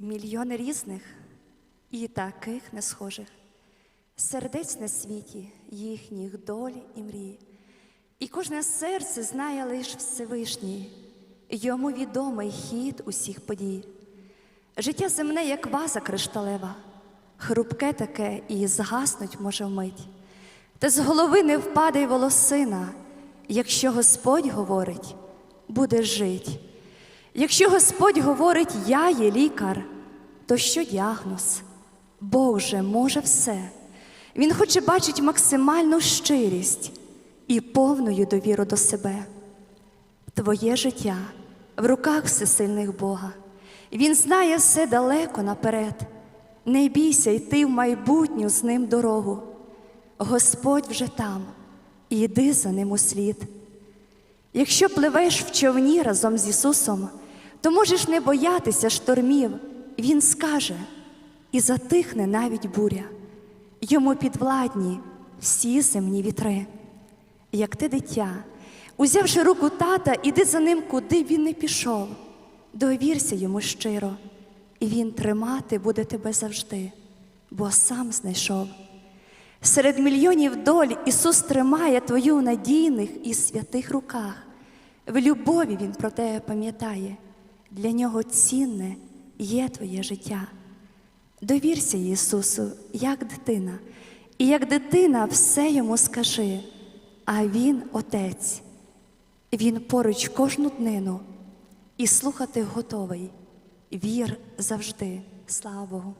Мільйони різних і таких не схожих, сердець на світі, їхніх доль і мрій. І кожне серце знає лиш Всевишній, йому відомий хід усіх подій. Життя земне, як ваза кришталева, хрупке таке і згаснуть може вмить. Та з голови не впаде й волосина, якщо Господь говорить, буде жить. Якщо Господь говорить, я є лікар, то що діагноз? Бог же може все. Він хоче бачить максимальну щирість і повною довіру до себе. Твоє життя в руках всесильних Бога. Він знає все далеко наперед. Не бійся йти в майбутню з ним дорогу. Господь вже там, і йди за ним у слід. Якщо пливеш в човні разом з Ісусом, то можеш не боятися штормів. Він скаже, і затихне навіть буря. Йому підвладні всі земні вітри. Як ти дитя, узявши руку тата, іди за ним, куди він не пішов. Довірся йому щиро, і він тримати буде тебе завжди, бо сам знайшов. Серед мільйонів доль Ісус тримає твою в надійних і святих руках. В любові Він про тебе пам'ятає, для нього цінне є твоє життя. Довірся Ісусу, як дитина, і як дитина все йому скажи, а Він Отець. Він поруч кожну днину і слухати готовий. Вір завжди. Слава Богу.